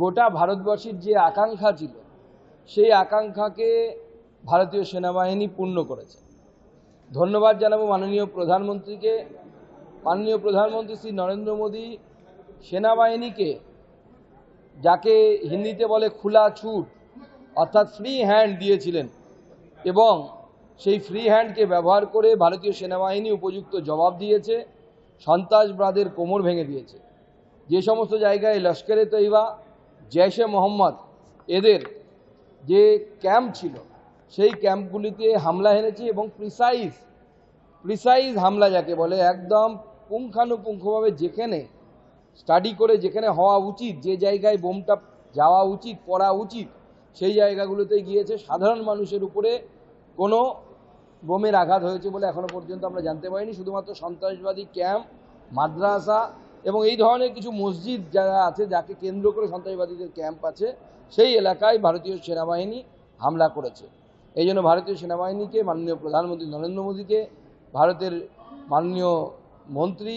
গোটা ভারতবর্ষের যে আকাঙ্ক্ষা ছিল, সেই আকাঙ্ক্ষাকে ভারতীয় সেনাবাহিনী পূর্ণ করেছে। ধন্যবাদ জানাব মাননীয় প্রধানমন্ত্রীকে। মাননীয় প্রধানমন্ত্রী শ্রী নরেন্দ্র মোদী সেনাবাহিনীকে, যাকে হিন্দিতে বলে খোলা ছুট, অর্থাৎ ফ্রি হ্যান্ড দিয়েছিলেন এবং সেই ফ্রি হ্যান্ডকে ব্যবহার করে ভারতীয় সেনাবাহিনী উপযুক্ত জবাব দিয়েছে, সন্ত্রাসবাদের কোমর ভেঙে দিয়েছে। যে সমস্ত জায়গায় লস্করে তৈবা জৈশে মোহাম্মদ এদের যে ক্যাম্প ছিল, সেই ক্যাম্পগুলিতে হামলা এনেছে এবং প্রিসাইজ প্রিসাইজ হামলা যাকে বলে, একদম পুঙ্খানুপুঙ্খভাবে যেখানে স্টাডি করে যেখানে হওয়া উচিত, যে জায়গায় বোমটা যাওয়া উচিত, পড়া উচিত, সেই জায়গাগুলোতে গিয়েছে। সাধারণ মানুষের উপরে কোনো বোমের আঘাত হয়েছে বলে এখনও পর্যন্ত আমরা জানতে পারিনি। শুধুমাত্র সন্ত্রাসবাদী ক্যাম্প, মাদ্রাসা এবং এই ধরনের কিছু মসজিদ যারা আছে, যাকে কেন্দ্র করে সন্ত্রাসবাদীদের ক্যাম্প আছে, সেই এলাকায় ভারতীয় সেনাবাহিনী হামলা করেছে। এই জন্য ভারতীয় সেনাবাহিনীকে, মাননীয় প্রধানমন্ত্রী নরেন্দ্র মোদীকে, ভারতের মাননীয় মন্ত্রী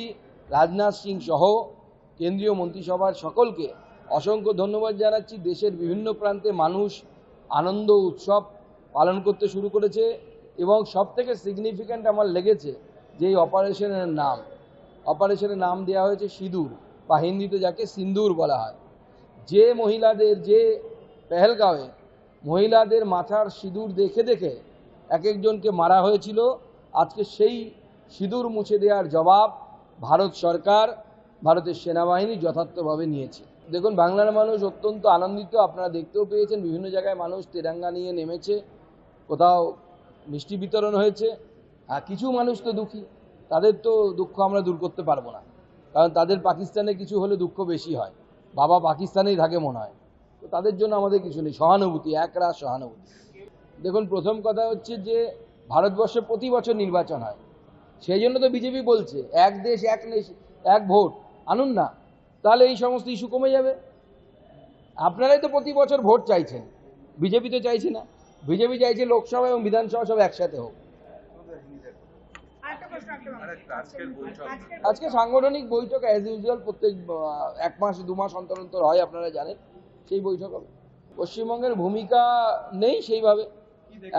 রাজনাথ সিং সহ কেন্দ্রীয় মন্ত্রিসভার সকলকে অসংখ্য ধন্যবাদ জানাচ্ছি। দেশের বিভিন্ন প্রান্তে মানুষ আনন্দ, উৎসব পালন করতে শুরু করেছে এবং সবথেকে সিগনিফিক্যান্ট আমার লেগেছে যে এই অপারেশনের নাম। অপারেশনের নাম দেওয়া হয়েছে সিঁদুর, বা হিন্দিতে যাকে সিন্দুর বলা হয়। যে মহিলাদের, যে পেহেলগাঁওয়ে মহিলাদের মাথার সিঁদুর দেখে দেখে এক একজনকে মারা হয়েছিল, আজকে সেই সিঁদুর মুছে দেওয়ার জবাব ভারত সরকার, ভারতের সেনাবাহিনী যথার্থভাবে নিয়েছে। দেখুন, বাংলার মানুষ অত্যন্ত আনন্দিত, আপনারা দেখতেও পেয়েছেন, বিভিন্ন জায়গায় মানুষ তেরাঙ্গা নিয়ে নেমেছে, কোথাও মিষ্টি বিতরণ হয়েছে, আর কিছু মানুষ তো দুঃখী। তাদের তো দুঃখ আমরা দূর করতে পারব না। কারণ তাদের পাকিস্তানে কিছু হলে দুঃখ বেশি হয়। বাবা পাকিস্তানেই থাকে মনে হয়। তো তাদের জন্য আমাদের কিছু নেই। সহানুভূতি একরাশ সহানুভূতি। দেখুন, প্রথম কথা হচ্ছে যে, ভারতবর্ষে প্রতি বছর নির্বাচন হয়। সেই জন্য তো বিজেপি বলছে, এক দেশ, এক এক ভোট। আনুন না। তাহলে এই সমস্ত ইস্যু কমে যাবে। আপনারাই তো প্রতি বছর ভোট চাইছেন। বিজেপি তো চাইছে না। বিজেপি চাইছে লোকসভা এবং বিধানসভা সব একসাথে হোক। আজকে সাংগঠনিক বৈঠক অ্যাজ ইউজুয়াল প্রত্যেক এক মাস, দু মাস অন্তর অন্তর হয়, আপনারা জানেন। সেই বৈঠক হবে। পশ্চিমবঙ্গের ভূমিকা নেই সেইভাবে।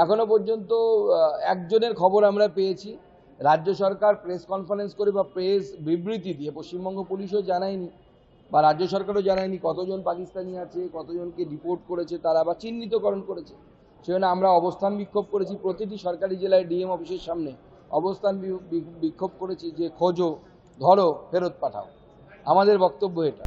এখনও পর্যন্ত একজনের খবর আমরা পেয়েছি। রাজ্য সরকার প্রেস কনফারেন্স করে বা প্রেস বিবৃতি দিয়ে, পশ্চিমবঙ্গ পুলিশও জানায়নি বা রাজ্য সরকারও জানায়নি কতজন পাকিস্তানি আছে, কতজনকে রিপোর্ট করেছে তারা বা চিহ্নিতকরণ করেছে। সেজন্য আমরা অবস্থান বিক্ষোভ করেছি প্রতিটি সরকারি জেলায় ডিএম অফিসের সামনে। অবস্থান বিক্ষোভ করেছি যে খোঁজো ধরো ফেরত পাঠাও। আমাদের বক্তব্য এটা।